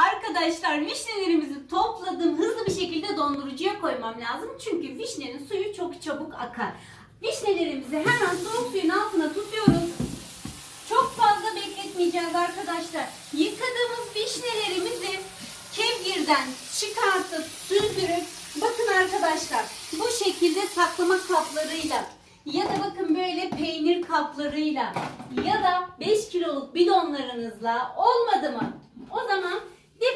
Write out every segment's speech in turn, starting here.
Arkadaşlar vişnelerimizi topladım. Hızlı bir şekilde dondurucuya koymam lazım. Çünkü vişnenin suyu çok çabuk akar. Vişnelerimizi hemen soğuk suyun altına tutuyoruz. Çok fazla bekletmeyeceğiz arkadaşlar. Yıkadığımız vişnelerimizi kevgirden çıkartıp süzdürüp bakın arkadaşlar bu şekilde saklama kaplarıyla ya da bakın böyle peynir kaplarıyla ya da 5 kiloluk bidonlarınızla olmadı mı? O zaman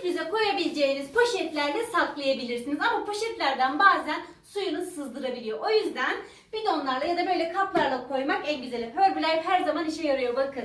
difrize koyabileceğiniz poşetlerle saklayabilirsiniz. Ama poşetlerden bazen suyunu sızdırabiliyor. O yüzden bidonlarla ya da böyle kaplarla koymak en güzeli. Herbalife her zaman işe yarıyor bakın.